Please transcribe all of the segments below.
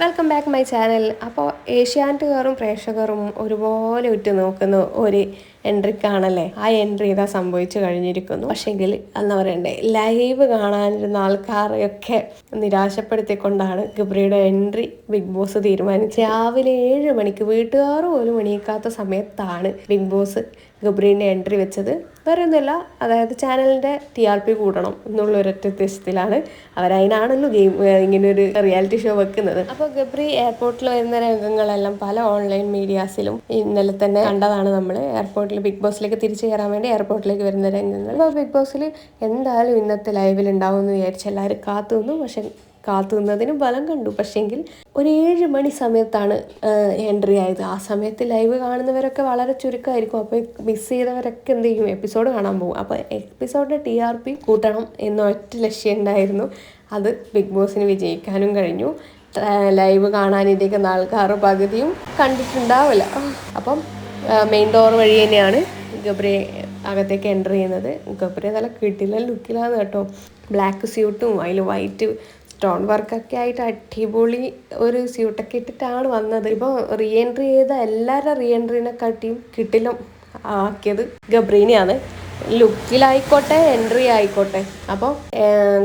Welcome back my channel അപ്പോൾ ഏഷ്യാനെറ്റുകാരും പ്രേക്ഷകരും ഒരുപോലെ ഉറ്റു നോക്കുന്ന ഒരു എൻട്രിക്കാണല്ലേ ആ എൻട്രി ഇതാ സംഭവിച്ചു കഴിഞ്ഞിരിക്കുന്നു. പക്ഷേങ്കിൽ എന്താ പറയണ്ടേ ലൈവ് കാണാനിരുന്ന ആൾക്കാരെയൊക്കെ നിരാശപ്പെടുത്തിക്കൊണ്ടാണ് ഗബ്രിയുടെ എൻട്രി ബിഗ് ബോസ് തീരുമാനിച്ചത്. രാവിലെ ഏഴ് മണിക്ക് വീട്ടുകാർ പോലും എണീക്കാത്ത സമയത്താണ് ബിഗ് ബോസ് ഗബ്രീന്റെ എൻട്രി വെച്ചത്. വേറെ ഒന്നുമില്ല അതായത് ചാനലിന്റെ ടി ആർ പി കൂടണം എന്നുള്ള ഒരൊറ്റ ഉദ്ദേശത്തിലാണ് അവരതിനാണല്ലോ ഗെയിം ഇങ്ങനെ ഒരു റിയാലിറ്റി ഷോ വെക്കുന്നത്. അപ്പോൾ ഗബ്രി എയർപോർട്ടിൽ വരുന്ന രംഗങ്ങളെല്ലാം പല ഓൺലൈൻ മീഡിയാസിലും ഇന്നലെ തന്നെ കണ്ടതാണ് നമ്മൾ എയർപോർട്ടിൽ ബിഗ് ബോസിലേക്ക് തിരിച്ചു കയറാൻ വേണ്ടി എയർപോർട്ടിലേക്ക് വരുന്ന രംഗങ്ങൾ. അപ്പോൾ ബിഗ് ബോസിൽ എന്തായാലും ഇന്നത്തെ ലൈവിൽ ഉണ്ടാവും എന്ന് വിചാരിച്ച് എല്ലാവരും കാത്തു നിന്നു പക്ഷെ കാത്തു നിന്നതിന് ബലം കണ്ടു. പക്ഷേങ്കിൽ ഒരു ഏഴ് മണി സമയത്താണ് എൻട്രി ആയത്. ആ സമയത്ത് ലൈവ് കാണുന്നവരൊക്കെ വളരെ ചുരുക്കമായിരിക്കും. അപ്പോൾ മിസ് ചെയ്തവരൊക്കെ എന്ത് ചെയ്യും? എപ്പിസോഡ് കാണാൻ പോകും. അപ്പോൾ എപ്പിസോഡിന്റെ ടി ആർ പി കൂട്ടണം എന്ന ഒറ്റ ലക്ഷ്യം ഉണ്ടായിരുന്നു. അത് ബിഗ് ബോസിന് വിജയിക്കാനും കഴിഞ്ഞു. ലൈവ് കാണാനിരിക്കുന്ന ആൾക്കാർ പകുതിയും കണ്ടിട്ടുണ്ടാവില്ല. അപ്പം മെയിൻ ഡോർ വഴി തന്നെയാണ് ഗബ്രി അകത്തേക്ക് എന്റർ ചെയ്യുന്നത്. ഗബ്രി നല്ല കിട്ടില്ല ലുക്കിലാണ് കേട്ടോ. ബ്ലാക്ക് സ്യൂട്ടും അതിൽ വൈറ്റ് സ്റ്റോൺ വർക്കൊക്കെ ആയിട്ട് അടിപൊളി ഒരു സ്യൂട്ടൊക്കെ ഇട്ടിട്ടാണ് വന്നത്. ഇപ്പോൾ റീ എൻട്രി ചെയ്ത എല്ലാവരുടെ റീ എൻട്രീനെ കാട്ടിയും കിട്ടില്ല ആക്കിയത് ഗബ്രീനെയാണ്. ലുക്കിലായിക്കോട്ടെ എൻട്രി ആയിക്കോട്ടെ. അപ്പോൾ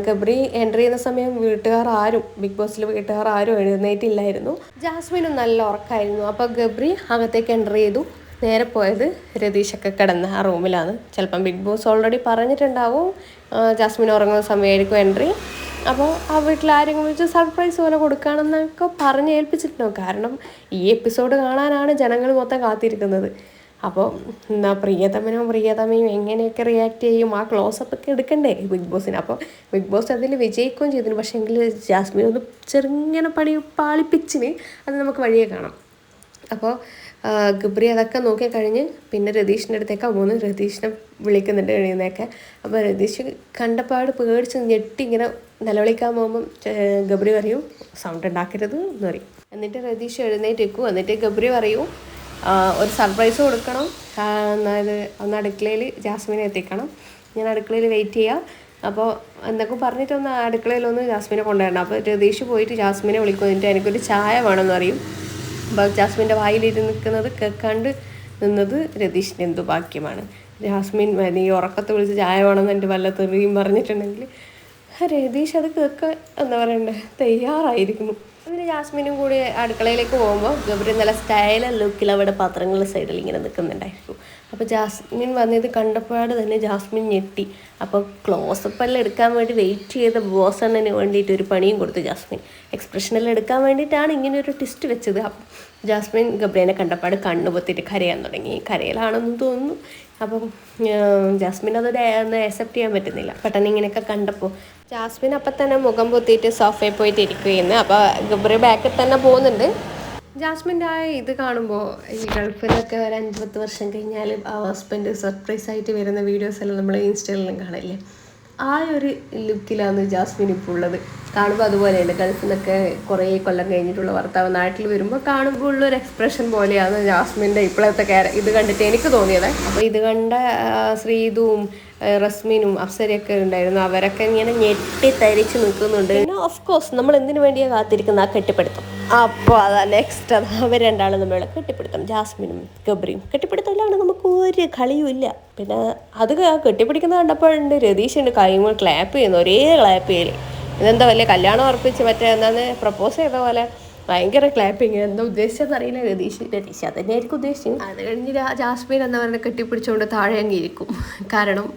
ഗബ്രി എൻട്രി ചെയ്യുന്ന സമയം വീട്ടുകാർ ആരും ബിഗ് ബോസിൽ വീട്ടുകാർ ആരും എഴുന്നേറ്റില്ലായിരുന്നു. ജാസ്മിനും നല്ല ഉറക്കായിരുന്നു. അപ്പോൾ ഗബ്രി അകത്തേക്ക് എൻട്രി ചെയ്തു. നേരെ പോയത് രതീഷൊക്കെ കിടന്ന ആ റൂമിലാണ്. ചിലപ്പം ബിഗ് ബോസ് ഓൾറെഡി പറഞ്ഞിട്ടുണ്ടാവും. ജാസ്മിൻ ഉറങ്ങുന്ന സമയമായിരിക്കും എൻട്രി അപ്പോൾ ആ വീട്ടിൽ ആരെങ്കിലും വിളിച്ച് സർപ്രൈസ് പോലെ കൊടുക്കുകയാണെന്നൊക്കെ പറഞ്ഞ് ഏൽപ്പിച്ചിട്ടുണ്ടാവും കാരണം ഈ എപ്പിസോഡ് കാണാനാണ് ജനങ്ങൾ മൊത്തം കാത്തിരിക്കുന്നത്. അപ്പോൾ എന്നാ പ്രിയതമനും പ്രിയതമയും എങ്ങനെയൊക്കെ റിയാക്ട് ചെയ്യും? ആ ക്ലോസപ്പ് ഒക്കെ എടുക്കണ്ടേ ബിഗ് ബോസിന്? അപ്പോൾ ബിഗ് ബോസ് അതിൽ വിജയിക്കുകയും ചെയ്തിരുന്നു. പക്ഷേ എങ്കിൽ ജാസ്മിൻ ഒന്ന് ചെറുങ്ങനെ പണി പാളിപ്പിച്ചിന് അത് നമുക്ക് വഴിയെ കാണാം. അപ്പോൾ ഗബ്രി അതൊക്കെ നോക്കി കഴിഞ്ഞ് പിന്നെ രതീഷിന്റെ അടുത്തേക്കാണ് പോകുന്നത് രതീഷിനെ വിളിക്കുന്നുണ്ട് കഴിയുന്നതൊക്കെ അപ്പോൾ രതീഷ് കണ്ടപ്പാട് പേടിച്ച് ഞെട്ടി ഇങ്ങനെ നിലവിളിക്കാൻ പോകുമ്പം ഗബ്രി പറയും സൗണ്ട് ഉണ്ടാക്കരുത് എന്ന് പറയും. എന്നിട്ട് രതീഷ് എഴുന്നേറ്റ് വെക്കും എന്നിട്ട് ഗബ്രി പറയും ഒരു സർപ്രൈസ് കൊടുക്കണം. അതായത് ഒന്ന് അടുക്കളയിൽ ജാസ്മിനെ എത്തിക്കണം. ഞാൻ അടുക്കളയിൽ വെയിറ്റ് ചെയ്യാം. അപ്പോൾ എന്തൊക്കെ പറഞ്ഞിട്ടൊന്ന് അടുക്കളയിലൊന്ന് ജാസ്മിനെ കൊണ്ടുവരണം. അപ്പോൾ രതീഷ് പോയിട്ട് ജാസ്മിനെ വിളിക്കും. എന്നിട്ട് എനിക്കൊരു ചായ വേണമെന്ന് പറയും. അപ്പോൾ ജാസ്മിന്റെ വായിലിരുന്ന് നിൽക്കുന്നത് കേൾക്കാണ്ട് നിന്നത് രതീഷിന്റെ എന്തു ഭാഗ്യമാണ് ജാസ്മിൻ നീ ഉറക്കത്തെ വിളിച്ച് ചായ വേണമെന്ന് എന്റെ വല്ല തെറിയും പറഞ്ഞിട്ടുണ്ടെങ്കിൽ രതീഷ് അത് കേൾക്കാൻ എന്താ പറയണ്ടേ? തയ്യാറായിരിക്കുന്നു. അതിന് ജാസ്മിനും കൂടി അടുക്കളയിലേക്ക് പോകുമ്പോൾ ഗബ്രി നല്ല സ്റ്റൈൽ ലുക്കിൽ അവിടെ പാത്രങ്ങളുടെ സൈഡിൽ ഇങ്ങനെ നിൽക്കുന്നുണ്ടായിരിക്കും. അപ്പോൾ ജാസ്മിൻ വന്നത് കണ്ടപ്പോഴാണ് തന്നെ ജാസ്മിൻ ഞെട്ടി. അപ്പോൾ ക്ലോസപ്പ് എല്ലാം എടുക്കാൻ വേണ്ടി വെയിറ്റ് ചെയ്ത ബോസണ്ണന് വേണ്ടിയിട്ട് ഒരു പണിയും കൊടുത്തു ജാസ്മിൻ. എക്സ്പ്രഷനെല്ലാം എടുക്കാൻ വേണ്ടിയിട്ടാണ് ഇങ്ങനെ ഒരു ടിസ്റ്റ് വെച്ചത്. അപ്പം ജാസ്മിൻ ഗബ്രേനെ കണ്ടപ്പാട് കണ്ണു പൊത്തിയിട്ട് കരയാൻ തുടങ്ങി. കരയിലാണെന്ന് തോന്നുന്നു. അപ്പം ജാസ്മിൻ അത് ആക്സെപ്റ്റ് ചെയ്യാൻ പറ്റുന്നില്ല. പെട്ടെന്ന് ഇങ്ങനെയൊക്കെ കണ്ടപ്പോൾ ജാസ്മിൻ അപ്പം തന്നെ മുഖം പൊത്തിയിട്ട് സോഫയിൽ പോയിട്ട് ഇരിക്കുകയെന്ന് അപ്പോൾ ഗബ്രി ബാക്കിൽ തന്നെ പോകുന്നുണ്ട്. ജാസ്മിന്റെ ആ ഇത് കാണുമ്പോൾ ഈ ഗൾഫിലൊക്കെ ഒരു അഞ്ച് പത്ത് വർഷം കഴിഞ്ഞാൽ ആ ഹസ്ബൻഡ് സർപ്രൈസ് ആയിട്ട് വരുന്ന വീഡിയോസ് എല്ലാം നമ്മൾ ഇൻസ്റ്റയിലെല്ലാം കാണില്ലേ ആ ഒരു ലുക്കിലാണ് ജാസ്മിൻ ഇപ്പോൾ ഉള്ളത്. കാണുമ്പോൾ അതുപോലെയാണ് ഗൾഫിൽ നിന്നൊക്കെ കുറേ കൊല്ലം കഴിഞ്ഞിട്ടുള്ള ഭർത്താവ് നാട്ടിൽ വരുമ്പോൾ കാണുമ്പോൾ ഉള്ളൊരു എക്സ്പ്രഷൻ പോലെയാണ് ജാസ്മിന്റെ ഇപ്പോഴത്തെ കേര ഇത് കണ്ടിട്ട് എനിക്ക് തോന്നിയത്. അപ്പോൾ ഇത് കണ്ട ശ്രീതുവും റസ്മിനും അപ്സരയൊക്കെ ഉണ്ടായിരുന്നു. അവരൊക്കെ ഇങ്ങനെ ഞെട്ടി തരിച്ച് നിൽക്കുന്നുണ്ട്. പിന്നെ ഓഫ് കോഴ്സ് നമ്മൾ എന്തിനു വേണ്ടിയാണ് കാത്തിരിക്കുന്ന ആ കെട്ടിപ്പിടുത്തം. അപ്പോൾ അതാ നെക്സ്റ്റ് അത് അവർ രണ്ടാളും നമ്മളെ കെട്ടിപ്പിടുത്തം. ജാസ്മിനും ഗബ്രിയും. കെട്ടിപ്പിടുത്തമില്ലാണ് നമുക്ക് ഒരു കളിയും ഇല്ല. പിന്നെ അത് കെട്ടിപ്പിടിക്കുന്ന കണ്ടപ്പോഴുണ്ട് രതീഷ് ഉണ്ട് കൈമ ക്ലാപ്പ് ചെയ്യുന്നു ഒരേ ക്ലാപ്പ് ചെയ്യൽ. ഇതെന്താ വലിയ കല്യാണം ഉറപ്പിച്ച് മറ്റേ എന്താന്ന് പ്രപ്പോസ് ചെയ്ത പോലെ ഭയങ്കര ക്ലാപ്പിങ് എന്താ ഉദ്ദേശിച്ചതെന്ന് അറിയില്ല രതീഷ്. രതീഷ് അത് തന്നെയായിരിക്കും ഉദ്ദേശിച്ചത്. അത് കഴിഞ്ഞ് ജാസ്മിൻ എന്നവരെ കെട്ടിപ്പിടിച്ചുകൊണ്ട് താഴെ അങ്ങിരിക്കും കാരണം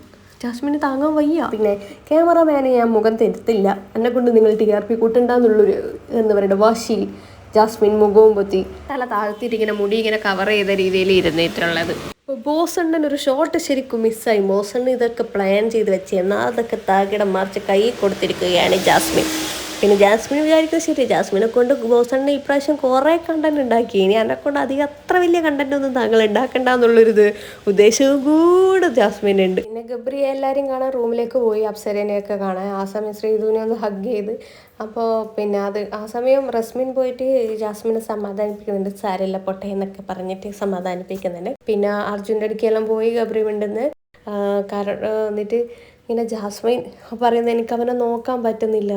ജാസ്മിന് താങ്ങാൻ വയ്യ. പിന്നെ ക്യാമറമാനെ ഞാൻ മുഖം തരുത്തില്ല. എന്നെ കൊണ്ട് നിങ്ങൾ ടി ആർ പി കൂട്ടണ്ടെന്നുള്ളൊരു എന്താ പറയുക വാശി ജാസ്മിൻ മുഖവും പൊത്തി. തല താഴ്ത്തിയിട്ട് ഇങ്ങനെ മുടി ഇങ്ങനെ കവർ ചെയ്ത രീതിയിൽ ഇരുന്നിട്ടുള്ളത് ബോസണ്ണൻ ഒരു ഷോട്ട് ശരിക്കും മിസ്സായി ബോസണ്ണൻ ഇതൊക്കെ പ്ലാൻ ചെയ്ത് വെച്ച് എന്നാൽ അതൊക്കെ താകിടം മറിച്ച് കൈ കൊടുത്തിരിക്കുകയാണ് ജാസ്മിൻ. പിന്നെ ജാസ്മിൻ വിചാരിക്കുന്നത് ശരി ജാസ്മിനെ കൊണ്ട് ബോസണ്ണ ഇപ്രാവശ്യം കുറേ കണ്ടന്റ് ഉണ്ടാക്കി. ഇനി എന്നെ കൊണ്ട് അധികം അത്ര വലിയ കണ്ടന്റ് ഒന്നും താങ്കൾ ഉണ്ടാക്കണ്ട എന്നുള്ളൊരിത് ഉദ്ദേശവും കൂടെ ജാസ്മിൻ ഉണ്ട് പിന്നെ ഗബ്രി എല്ലാവരും കാണാൻ റൂമിലേക്ക് പോയി അപ്സരനെയൊക്കെ കാണാൻ. ആ സമയം ശ്രീധുവിനെ ഒന്ന് ഹഗ് ചെയ്ത്. അപ്പോൾ പിന്നെ അത് ആ സമയം റസ്മിൻ പോയിട്ട് ജാസ്മിനെ സമാധാനിപ്പിക്കുന്നുണ്ട്. സാരല്ല പൊട്ടെ എന്നൊക്കെ പറഞ്ഞിട്ട് സമാധാനിപ്പിക്കുന്നുണ്ട്. പിന്നെ അർജുന്റെ അടുക്കെല്ലാം പോയി ഗബ്രി മിണ്ടുന്ന്. കാരണം എന്നിട്ട് ഇങ്ങനെ ജാസ്മിൻ പറയുന്നത് എനിക്ക് അവനെ നോക്കാൻ പറ്റുന്നില്ല.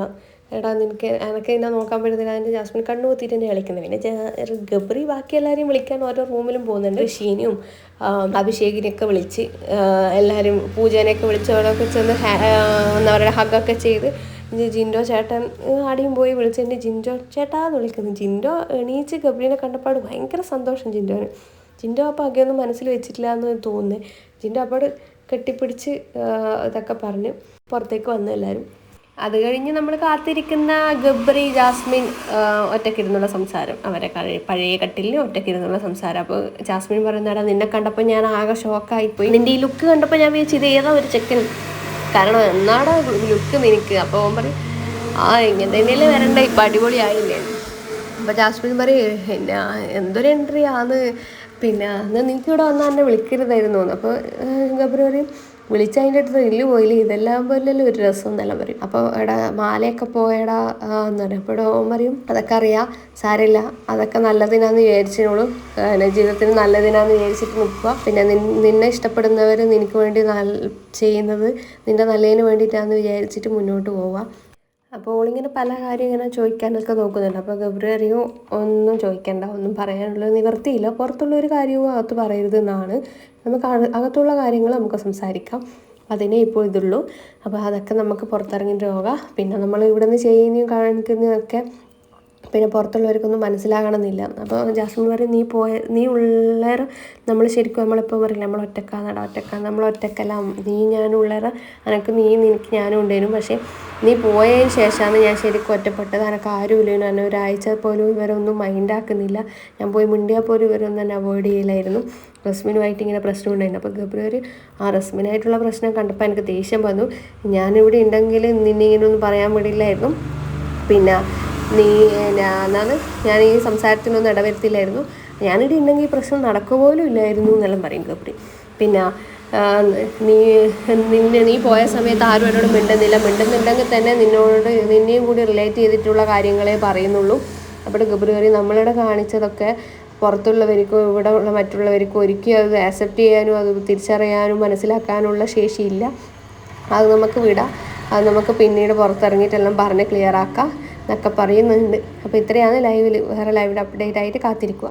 എടാ നിനക്ക് എനക്ക് എന്നെ നോക്കാൻ പറ്റുന്നില്ല അതിന്റെ ജാസ്മിൻ കണ്ണു കുത്തിയിട്ട് തന്നെ കളിക്കുന്നത് പിന്നെ ഗബ്രി ബാക്കി എല്ലാവരെയും വിളിക്കാൻ ഓരോ റൂമിലും പോകുന്നുണ്ട്. ഷീനിയും അഭിഷേകിനെയൊക്കെ വിളിച്ച് എല്ലാവരും പൂജേനെയൊക്കെ വിളിച്ച് ഓരോക്കെ ചെന്ന് എന്താ പറയുക ഹഗ്ഗൊക്കെ ചെയ്ത് ജിൻഡോ ചേട്ടൻ ആടെയും പോയി വിളിച്ച് എന്റെ ജിൻഡോ ചേട്ടാന്ന് വിളിക്കുന്നു. ജിൻഡോ എണീച്ച് ഗബ്രീനെ കണ്ടപ്പാട് ഭയങ്കര സന്തോഷം ജിൻഡോന്. ജിൻഡോ അപ്പോൾ അകെയൊന്നും മനസ്സിൽ വെച്ചിട്ടില്ല എന്ന് തോന്നുന്നത് ജിൻഡോ അപ്പാട് കെട്ടിപ്പിടിച്ച് ഇതൊക്കെ പറഞ്ഞ് പുറത്തേക്ക് വന്നു എല്ലാവരും അത് കഴിഞ്ഞ് നമ്മൾ കാത്തിരിക്കുന്ന ഗബ്രി ജാസ്മിൻ ഒറ്റക്കിരുന്നുള്ള സംസാരം അവരെ പഴയ കട്ടിലിൽ ഒറ്റക്കിരുന്നുള്ള സംസാരം. അപ്പോൾ ജാസ്മിൻ പറയുന്നടാ നിന്നെ കണ്ടപ്പോൾ ഞാൻ ആകെ ഷോക്കായിപ്പോയി. നിന്റെ ഈ ലുക്ക് കണ്ടപ്പോൾ ഞാൻ വിചാരിച്ചു ഇത് ഏതാ ഒരു ചെക്കൻ? കാരണം എന്നാടാ ലുക്ക് നിനക്ക്? അപ്പോൾ അവൻ പറയും ആ ഇങ്ങനെ തന്നെയല്ലേ വരണ്ട? ഇപ്പം അടിപൊളിയായില്ലേ? അപ്പോൾ ജാസ്മിൻ പറയും എന്നാ എന്തൊരു എൻട്രി ആന്ന്. പിന്നെ എന്നാൽ നിനക്കിവിടെ വന്നാൽ എന്നെ വിളിക്കരുതായിരുന്നു. അപ്പോൾ ഗബ്രി പറയും വിളിച്ച അതിന്റെ അടുത്ത് ത്രില്ല് പോയില്ലേ? ഇതെല്ലാം പോലല്ലേ ഒരു രസം എന്നെല്ലാം പറയും. അപ്പോൾ എടാ മാലയൊക്കെ പോയടാ എന്ന് പറയും. അപ്പോൾ ഓൻ പറയും അതൊക്കെ അറിയാം സാരമില്ല അതൊക്കെ നല്ലതിനാന്ന് വിചാരിച്ചോളൂ പിന്നെ ജീവിതത്തിന് നല്ലതിനാന്ന് വിചാരിച്ചിട്ട് നിൽക്കുക. പിന്നെ നിന്നെ ഇഷ്ടപ്പെടുന്നവർ നിനക്ക് വേണ്ടി ചെയ്യുന്നത് നിന്റെ നല്ലതിന് വേണ്ടിയിട്ടാന്ന് വിചാരിച്ചിട്ട് മുന്നോട്ട് പോവുക. അപ്പോൾ ഓളിങ്ങനെ പല കാര്യം ഇങ്ങനെ ചോദിക്കാനൊക്കെ നോക്കുന്നുണ്ട്. അപ്പോൾ ഗബ്രി അറിയോ ഒന്നും ചോദിക്കണ്ട ഒന്നും പറയാനുള്ള നിവർത്തിയില്ല. പുറത്തുള്ള ഒരു കാര്യവും അകത്ത് പറയരുത് എന്നാണ് നമുക്ക് അകത്തുള്ള കാര്യങ്ങൾ നമുക്ക് സംസാരിക്കാം. അതിനെ ഇപ്പോൾ ഇതുള്ളൂ. അപ്പോൾ അതൊക്കെ നമുക്ക് പുറത്തിറങ്ങിയിട്ട് പോകാം പിന്നെ നമ്മൾ ഇവിടെ നിന്ന് ചെയ്യുന്നതും കാണിക്കുന്നതൊക്കെ പിന്നെ പുറത്തുള്ളവർക്കൊന്നും മനസ്സിലാകണമെന്നില്ല. അപ്പോൾ ജാസ്മിൻ പറയും നീ പോയ നീ ഉള്ളേറെ നമ്മൾ ശരിക്കും നമ്മളിപ്പോൾ പറയില്ല നമ്മൾ ഒറ്റക്കാന്നടാ ഒറ്റക്കാ നമ്മൾ ഒറ്റക്കല്ല. നീ ഞാൻ ഉള്ളേറെ എനക്ക് നീ നിനക്ക് ഞാനും ഉണ്ടായിരുന്നു പക്ഷേ നീ പോയതിന് ശേഷമാണ് ഞാൻ ശരിക്കും ഒറ്റപ്പെട്ടത്. എനക്ക് ഇല്ല ഞാൻ ഒരാഴ്ച പോലും ഇവരൊന്നും മൈൻഡാക്കുന്നില്ല ഞാൻ പോയി മിണ്ടിയാൽ പോലും ഇവരൊന്നും തന്നെ അവോയ്ഡ് ചെയ്യില്ലായിരുന്നു. റസ്മിനുമായിട്ട് ഇങ്ങനെ പ്രശ്നം ഉണ്ടായിരുന്നു. അപ്പോൾ ഗബ്രിയർ ആ റസ്മിനായിട്ടുള്ള പ്രശ്നം കണ്ടപ്പോൾ എനിക്ക് ദേഷ്യം വന്നു. ഞാനിവിടെ ഉണ്ടെങ്കിൽ നിന്നെ ഇങ്ങനെ ഒന്നും പറയാൻ വിടില്ലായിരുന്നു. പിന്നെ നീ എന്നാണ്. ഞാൻ ഈ സംസാരത്തിനൊന്നും ഇടവരുത്തില്ലായിരുന്നു. ഞാനിവിടെ ഉണ്ടെങ്കിൽ ഈ പ്രശ്നം നടക്കുപോലും ഇല്ലായിരുന്നു എന്നെല്ലാം പറയും ഗബ്രി പിന്നെ നീ നിന്നെ നീ പോയ സമയത്ത് ആരും എന്നോട് മിണ്ടുന്നില്ല. മിണ്ടുന്നുണ്ടെങ്കിൽ തന്നെ നിന്നോട് നിന്നെയും കൂടി റിലേറ്റ് ചെയ്തിട്ടുള്ള കാര്യങ്ങളെ പറയുന്നുള്ളൂ. അപ്പോൾ ഗബ്രി പറയും നമ്മളിവിടെ കാണിച്ചതൊക്കെ പുറത്തുള്ളവർക്കോ ഇവിടെ ഉള്ള മറ്റുള്ളവർക്കോ ഒരിക്കലും അത് ആക്സെപ്റ്റ് ചെയ്യാനും അത് തിരിച്ചറിയാനും മനസ്സിലാക്കാനുള്ള ശേഷിയില്ല. അത് നമുക്ക് വിടാം. അത് നമുക്ക് പിന്നീട് പുറത്തിറങ്ങിയിട്ടെല്ലാം പറഞ്ഞ് ക്ലിയർ ആക്കാം. എന്നൊക്കെ പറയുന്നുണ്ട്. അപ്പോൾ ഇത്രയാണ് ലൈവിൽ വേറെ ലൈവിൽ അപ്ഡേറ്റ് ആയിട്ട് കാത്തിരിക്കുക.